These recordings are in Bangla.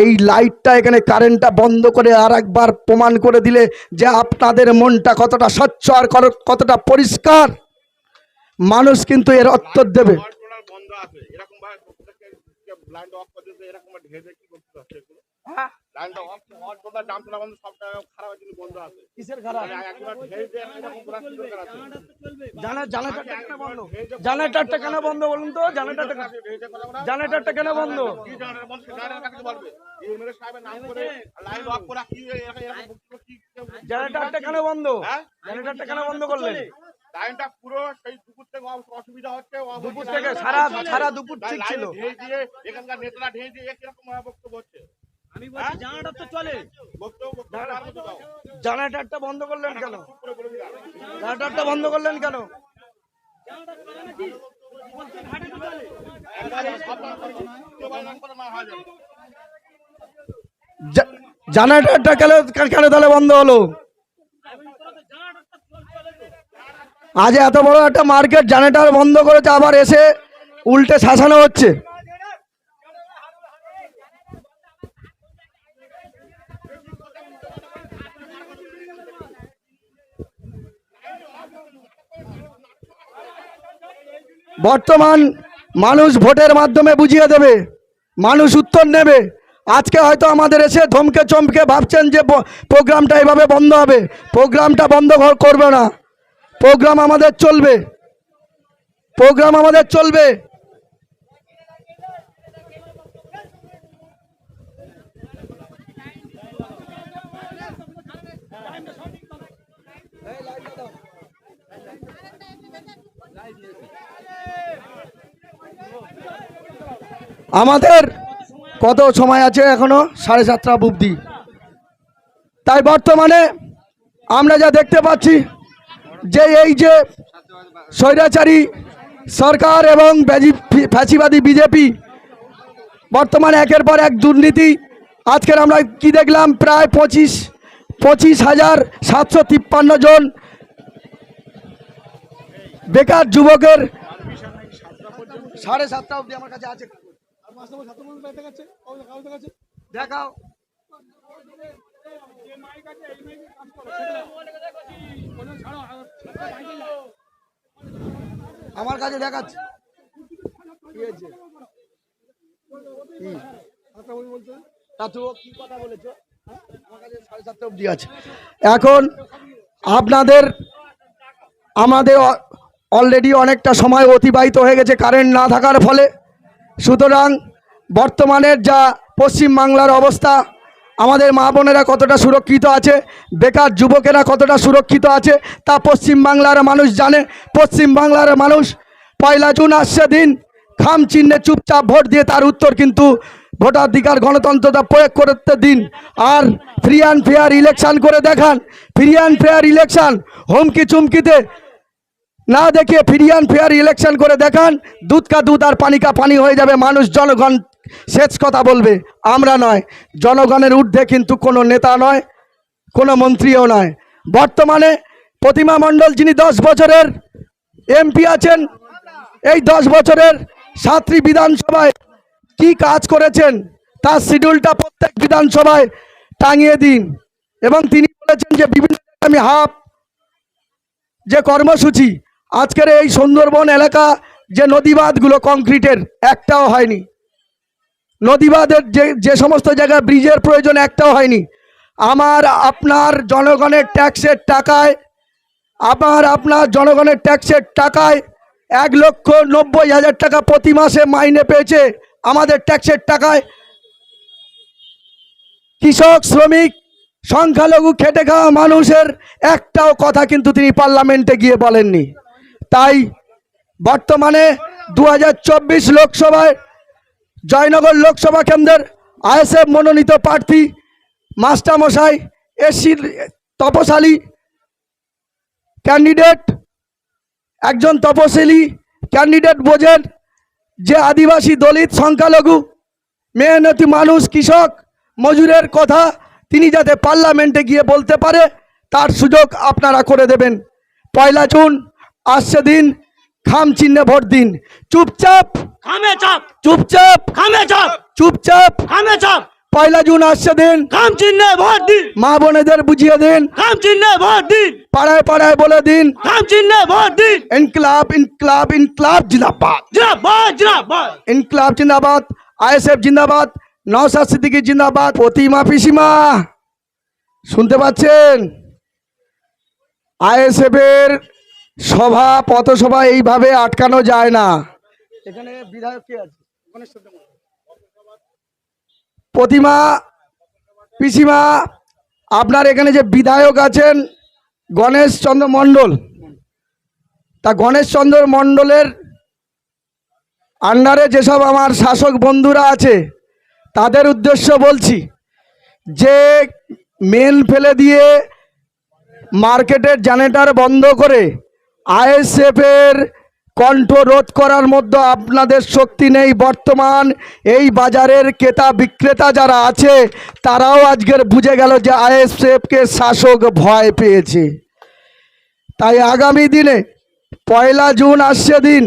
এই লাইটটা এখানে কারেন্টটা বন্ধ করে আর একবার প্রমাণ করে দিলে যে আপনাদের মনটা কতটা স্বচ্ছ আর কতটা পরিষ্কার। মানুষ কিন্তু এর উত্তর দেবে। হ্যাঁ বন্ধ আছে। এরকম ভাবে লাইনটা অফ করে দিতে এরকম ভাবে ঢেলে কি করতে হচ্ছে এগুলো লাইনটা অফ অফ টোলার ডাম টোলা বন্ধ সব খারাপ জিনিস বন্ধ আছে। কিসের খারাপ? একবার ঢেলে দিয়ে এরকম করা কি দরকার আছে। জানাটারটা কেন বন্ধ? জানাটারটা কেন বন্ধ বলুন তো? জানাটারটা আপনি ঢেলে দিয়ে কথা বলা জানাটারটা কেন বন্ধ? কি জানার বন্ধ? জানার কাছে বলবে? এই এমএলএ সাহেবের নাম করে লাইন অফ করা কি এরকম এরকম কি জানাটারটা কেন বন্ধ? হ্যাঁ? জানাটারটা কেন বন্ধ করলেন? লাইনটা পুরো সেই দুপুর থেকে অসুবিধা হচ্ছে দুপুর থেকে সারা সারা দুপুর ঠিক ছিল। এখানকার নেতারা ঢেয়ে দিয়ে কীরকম ভাবে বক্তব্য হচ্ছে। জানাটারটা বন্ধ করলেন কেন? করে জানাটারটা বন্ধ করলেন কেন? জা- জানাটারটা কেন কেন তাহলে বন্ধ হলো? আজ এত বড় একটা মার্কেট জানাটার বন্ধ করেছে, আবার এসে উল্টে শাসানো হচ্ছে। বর্তমান মানুষ ভোটের মাধ্যমে বুঝিয়ে দেবে, মানুষ উত্তর নেবে। আজকে হয়তো আমাদের এসে ধমকে চমকে ভাবছেন যে প্রোগ্রামটা এভাবে বন্ধ হবে। প্রোগ্রামটা বন্ধ কর- করবে না। প্রোগ্রাম আমাদের চলবে। প্রোগ্রাম আমাদের চলবে। আমাদের কত সময় আছে এখনও? সাড়ে সাতটা অবধি। তাই বর্তমানে আমরা যা দেখতে পাচ্ছি, যে এই যে স্বৈরাচারী সরকার এবং ফ্যাসিবাদী বিজেপি, বর্তমানে একের পর এক দুর্নীতি। আজকের আমরা কি দেখলাম? প্রায় পঁচিশ পঁচিশ হাজার সাতশো তিপ্পান্ন জন বেকার যুবকের সাড়ে সাতটা অবধি আমার কাছে আছে। দেখাও। আমার কাছে দেখাচ্ছে। কি হয়েছে হ্যাঁ? আমার কাছে আছে। এখন আপনাদের আমাদের অলরেডি অনেকটা সময় অতিবাহিত হয়ে গেছে কারেন্ট না থাকার ফলে। সুতরাং বর্তমানের যা পশ্চিম বাংলার অবস্থা, আমাদের মা বোনেরা কতটা সুরক্ষিত আছে, বেকার যুবকেরা কতটা সুরক্ষিত আছে, তা পশ্চিম বাংলার মানুষ জানে। পশ্চিম বাংলার মানুষ পয়লা জুন আসছে দিন, খাম চিহ্নে চুপচাপ ভোট দিয়ে তার উত্তর কিন্তু ভোটাধিকার গণতন্ত্রটা প্রয়োগ করতে দিন। আর ফ্রি অ্যান্ড ফেয়ার ইলেকশান করে দেখান, ফ্রি অ্যান্ড ফেয়ার ইলেকশন হুমকি চুমকিতে না দেখে ফ্রি অ্যান্ড ফেয়ার ইলেকশান করে দেখান, দুধ কা দুধ আর পানি কা পানি হয়ে যাবে, মানুষ জনগণ শেষ কথা বলবে, আমরা নয়। জনগণের ঊর্ধ্বে কিন্তু কোনো নেতা নয়, কোনো মন্ত্রীও নয়। বর্তমানে প্রতিমা মণ্ডল যিনি দশ বছরের এমপি আছেন, এই দশ বছরের সাতটি বিধানসভায় কি কাজ করেছেন, তার শিডিউলটা প্রত্যেক বিধানসভায় টাঙিয়ে দিন। এবং তিনি বলেছেন যে বিভিন্ন আমি হাফ যে কর্মসূচি, আজকের এই সুন্দরবন এলাকা যে নদীবাঁধগুলো কংক্রিটের, একটাও হয়নি। নদীবাঁধের যে যে সমস্ত জায়গায় ব্রিজের প্রয়োজন একটাও হয়নি। আমার, আপনার জনগণের ট্যাক্সের টাকায়, আমার, আপনার জনগণের ট্যাক্সের টাকায় এক লক্ষ নব্বই হাজার টাকা প্রতি মাসে মাইনে পেয়েছে আমাদের ট্যাক্সের টাকায়। কৃষক, শ্রমিক, সংখ্যালঘু, খেটে খাওয়া মানুষের একটাও কথা কিন্তু তিনি পার্লামেন্টে গিয়ে বলেননি। তাই বর্তমানে দু হাজার চব্বিশ লোকসভায় জয়নগর লোকসভা কেন্দ্রের আইএসএফ মনোনীত প্রার্থী মাস্টারমশাই এসি তপশালী ক্যান্ডিডেট, একজন তপশিলি ক্যান্ডিডেট বোঝেন যে আদিবাসী দলিত সংখ্যালঘু, মেহনতি মানুষ, কৃষক, মজুরের কথা তিনি যাতে পার্লামেন্টে গিয়ে বলতে পারে, তার সুযোগ আপনারা করে দেবেন। পয়লা জুন আসছে দিন খাম চিহ্নে ভোট দিন। চুপচাপ। খামে চাপ। চুপচাপ। খামে চাপ। চুপচাপ। খামে চাপ। পয়লা জুন আসছে দিন। খাম চিহ্নে ভোট দিন। মা বোনেদের বুঝিয়ে দিন। খাম চিহ্নে ভোট দিন। পাড়ায় পাড়ায় বলে দিন। খাম চিহ্নে ভোট দিন। ইনকলাব ইনকলাব ইনকলাব জিন্দাবাদ। জিন্দাবাদ জিন্দাবাদ। ইনকলাব জিন্দাবাদ আইএসএফ জিন্দাবাদ নওসাদ সিদ্দিকী জিন্দাবাদ প্রতিমা পিসিমা। শুনতে পাচ্ছেন? আইএসএফ এর সভা পথসভা এইভাবে আটকানো যায় না। এখানে বিধায়ক কে আছে? প্রতিমা পিসিমা আপনার এখানে যে বিধায়ক আছেন গণেশ চন্দ্র মণ্ডল তা গণেশ চন্দ্র মণ্ডলের আন্ডারে যেসব আমার শাসক বন্ধুরা আছে তাদের উদ্দেশ্য বলছি যে মেল ফেলে দিয়ে মার্কেটের জেনারেটর বন্ধ করে আইএসএফের কণ্ঠ রোধ করার মধ্যে আপনাদের শক্তি নেই। বর্তমান এই বাজারের ক্রেতা বিক্রেতা যারা আছে, তারাও আজকের বুঝে গেল যে আইএসএফকে শাসক ভয় পেয়েছে। তাই আগামী দিনে পয়লা জুন আসছে দিন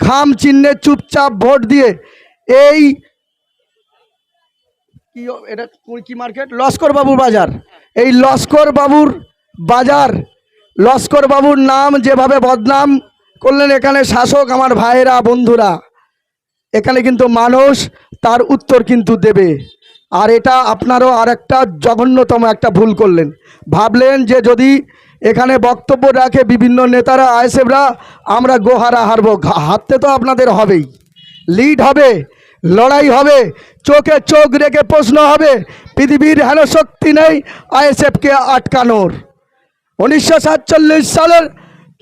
খাম চিহ্নে চুপচাপ ভোট দিয়ে এই এটা কি মার্কেট? লস্কর বাবুর বাজার। এই লস্কর বাবুর বাজার লস্কর বাবুর নাম যেভাবে বদনাম করলেন এখানে শাসক আমার ভাইয়েরা, বন্ধুরা, এখানে কিন্তু মানুষ তার উত্তর কিন্তু দেবে। আর এটা আপনারও আর একটা জঘন্যতম একটা ভুল করলেন। ভাবলেন যে যদি এখানে বক্তব্য রাখে বিভিন্ন নেতারা আইসেফরা আমরা গোহারা হারবো। হারতে তো আপনাদের হবেই। লিড হবে, লড়াই হবে, চোখে চোখ রেখে প্রশ্ন হবে, পৃথিবীর হেন শক্তি নেই আইএসএফকে আটকানোর। উনিশশো সাতচল্লিশ সালের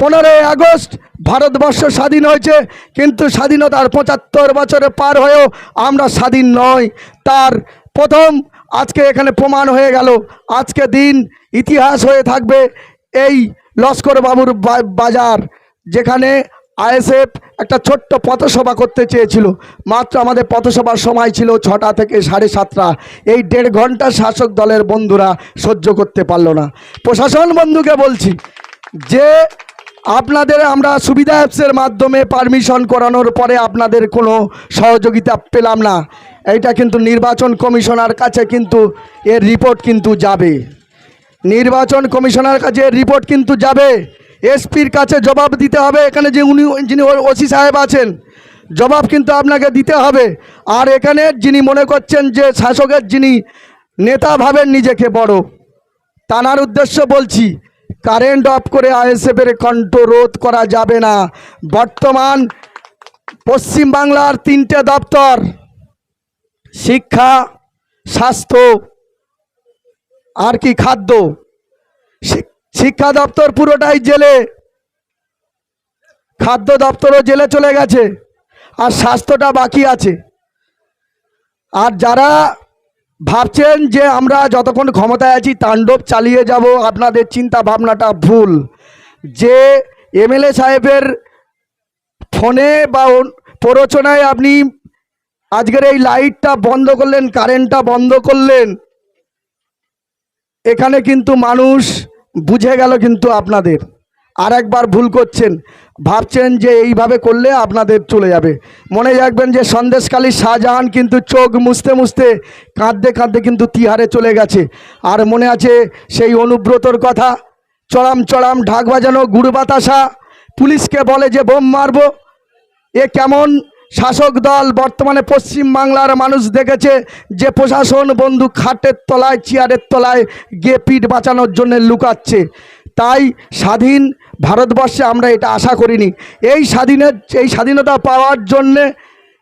পনেরোই আগস্ট ভারতবর্ষ স্বাধীন হয়েছে, কিন্তু স্বাধীনতার পঁচাত্তর বছরে পার হয়েও আমরা স্বাধীন নয় তার প্রথম আজকে এখানে প্রমাণ হয়ে গেল। আজকে দিন ইতিহাস হয়ে থাকবে এই লস্কর বাবুর বাজার, যেখানে আইএসএফ একটা ছোট্ট পথসভা করতে চেয়েছিল। মাত্র আমাদের পথসভার সময় ছিল ছটা থেকে সাড়ে সাতটা। এই দেড় ঘণ্টা শাসক দলের বন্ধুরা সহ্য করতে পারল না। প্রশাসন বন্ধুকে বলছি, যে আপনাদের আমরা সুবিধা অ্যাপসের মাধ্যমে পারমিশন করানোর পরে আপনাদের কোনো সহযোগিতা পেলাম না। এইটা কিন্তু নির্বাচন কমিশনার কাছে কিন্তু এর রিপোর্ট কিন্তু যাবে। নির্বাচন কমিশনার কাছে রিপোর্ট কিন্তু যাবে। এসপির কাছে জবাব দিতে হবে। এখানে যে উনি যিনি ওসি সাহেব আছেন, জবাব কিন্তু আপনাকে দিতে হবে। আর এখানে যিনি মনে করছেন যে শাসকের যিনি নেতা ভাবেন নিজেকে বড়, তানার উদ্দেশ্য বলছি, কারেন্ট অফ করে আইএসএফের কণ্ঠ রোধ করা যাবে না। বর্তমান পশ্চিমবাংলার তিনটে দপ্তর, শিক্ষা, স্বাস্থ্য, আর কি খাদ্য শিক্ষা দপ্তর পুরোটাই জেলে। খাদ্য দপ্তরও জেলে চলে গেছে। আর স্বাস্থ্যটা বাকি আছে। আর যারা ভাবছেন যে আমরা যতক্ষণ ক্ষমতায় আছি তাণ্ডব চালিয়ে যাব, আপনাদের চিন্তা ভাবনাটা ভুল। যে এমএলএ সাহেবের ফোনে বা প্ররোচনায় আপনি আজকের এই লাইটটা বন্ধ করলেন, কারেন্টটা বন্ধ করলেন, এখানে কিন্তু মানুষ বুঝে গেল কিন্তু আপনাদের। আর একবার ভুল করছেন, ভাবছেন যে এইভাবে করলে আপনাদের চলে যাবে। মনে রাখবেন যে সন্দেশকালী শাহজাহান কিন্তু চোখ মুছতে মুছতে কাঁদতে কাঁদতে কিন্তু তিহারে চলে গেছে। আর মনে আছে সেই অনুব্রতর কথা, চড়াম চড়াম ঢাক বাজানো গুড় বাতাসা, পুলিশকে বলে যে বোম মারবো, এ কেমন শাসক দল বর্তমানে পশ্চিম বাংলার মানুষ দেখেছে যে প্রশাসন বন্ধু খাটের তলায়, চেয়ারের তলায় গিয়ে পিঠ বাঁচানোর জন্য লুকাচ্ছে। তাই স্বাধীন ভারতবর্ষে আমরা এটা আশা করিনি। এই স্বাধীনের এই স্বাধীনতা পাওয়ার জন্যে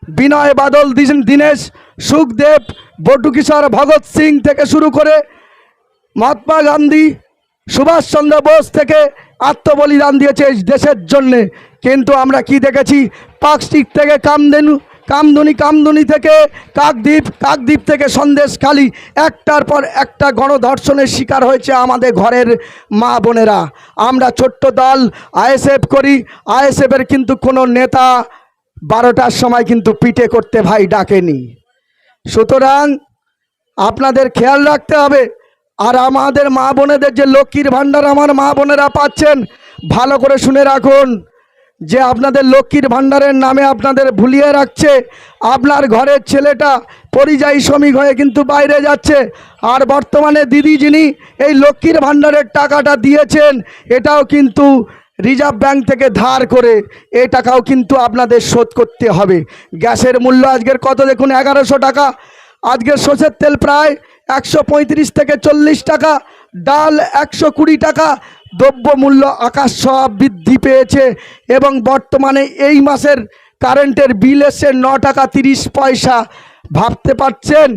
বিনয় বাদল দিন- দীনেশ, সুখদেব বটুকিশোর ভগৎ সিং থেকে শুরু করে মহাত্মা গান্ধী সুভাষচন্দ্র বোস থেকে আত্মবলিদান দিয়েছে এই দেশের জন্যে। কিন্তু আমরা কি দেখেছি? পাকস্টিক থেকে কামদেনু কামদুনি কামদুনি থেকে কাকদ্বীপ কাকদ্বীপ থেকে সন্দেশখালি একটার পর একটা গণধর্ষণের শিকার হয়েছে আমাদের ঘরের মা বোনেরা। আমরা ছোট্ট দল, আইএসএফ করি। আইএসএফের কিন্তু কোনো নেতা বারোটার সময় কিন্তু পিটে করতে ভাই ডাকেনি। সুতরাং আপনাদের খেয়াল রাখতে হবে, আর আমাদের মা বোনেদের যে লক্ষ্মীর ভাণ্ডার আমার মা বোনেরা পাচ্ছেন, ভালো করে শুনে রাখুন। যে আপনাদের লক্ষ্মীর ভাণ্ডারের নামে আপনাদের ভুলিয়ে রাখছে, আপনার ঘরের ছেলেটা পরিযায়ী শ্রমিক হয়ে কিন্তু বাইরে যাচ্ছে। আর বর্তমানে দিদি যিনি এই লক্ষ্মীর ভাণ্ডারের টাকাটা দিয়েছেন, এটাও কিন্তু রিজার্ভ ব্যাংক থেকে ধার করে এ টাকাও কিন্তু আপনাদের শোধ করতে হবে। গ্যাসের মূল্য আজকের কত দেখুন? এগারোশো টাকা। আজকের সর্ষের তেল প্রায় একশো পঁয়ত্রিশ থেকে চল্লিশ টাকা। ডাল একশো কুড়ি টাকা। দ্রব্য মূল্য আকাশ সব বৃদ্ধি পেয়েছে এবং বর্তমানে এই মাসের কারেন্টের বিল এসছে ন টাকা তিরিশ পয়সা। ভাবতে পারছেন?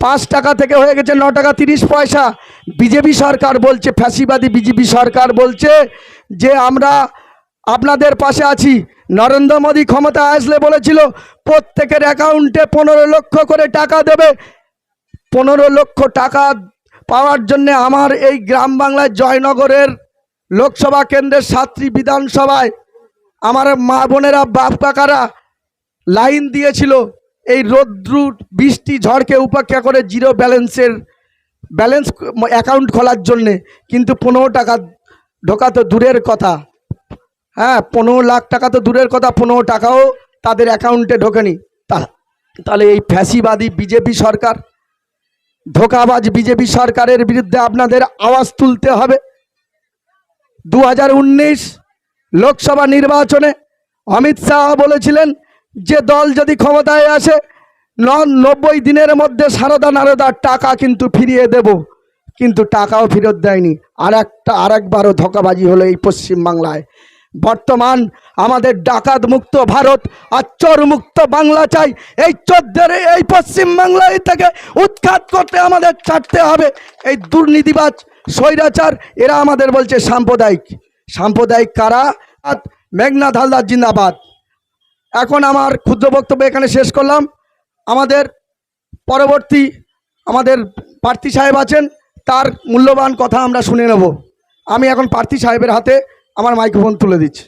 পাঁচ টাকা থেকে হয়ে গেছে ন টাকা তিরিশ পয়সা। বিজেপি সরকার বলছে, ফ্যাসিবাদী বিজেপি সরকার বলছে যে আমরা আপনাদের পাশে আছি। নরেন্দ্র মোদী ক্ষমতা আসলে বলেছিল, প্রত্যেকের অ্যাকাউন্টে পনেরো লক্ষ করে টাকা দেবে। পনেরো লক্ষ টাকা পাওয়ার জন্য আমার এই গ্রাম বাংলায় জয়নগরের লোকসভা কেন্দ্রের সাতটি বিধানসভায় আমার মা বোনেরা, বাপ কাকারা লাইন দিয়েছিল এই রোদ্রু, বৃষ্টি, ঝড়কে উপেক্ষা করে জিরো ব্যালেন্সের, ব্যালেন্স অ্যাকাউন্ট খোলার জন্যে। কিন্তু পনেরো টাকা ঢোকা তো দূরের কথা। হ্যাঁ পনেরো লাখ টাকা তো দূরের কথা, পনেরো টাকাও তাদের অ্যাকাউন্টে ঢোকেনি। তা- তাহলে এই ফ্যাসিবাদী বিজেপি সরকার ধোকাবাজ বিজেপি সরকারের বিরুদ্ধে আপনাদের আওয়াজ তুলতে হবে। দু হাজার উনিশ লোকসভা নির্বাচনে অমিত শাহ বলেছিলেন যে দল যদি ক্ষমতায় আসে নব্বই দিনের মধ্যে সারদা নারদার টাকা কিন্তু ফিরিয়ে দেব। কিন্তু টাকাও ফেরত দেয়নি। আর একটা আর একবারও ধোকাবাজি হলো এই পশ্চিমবাংলায়। বর্তমান আমাদের ডাকাত মুক্ত ভারত আর মুক্ত বাংলা চাই। এই চোদ্দের এই পশ্চিমবাংলায় থেকে উৎখাত করতে আমাদের ছাড়তে হবে। এই দুর্নীতিবাজ স্বৈরাচার, এরা আমাদের বলছে সাম্প্রদায়িক। সাম্প্রদায়িক কারা? মেঘনাথ হালদার জিন্দাবাদ। এখন আমার ক্ষুদ্র বক্তব্য এখানে শেষ করলাম। আমাদের পরবর্তী আমাদের প্রার্থী সাহেব আছেন, তার মূল্যবান কথা আমরা শুনে নেব। আমি এখন প্রার্থী সাহেবের হাতে আমার মাইক্রোফোন তুলে দিচ্ছি।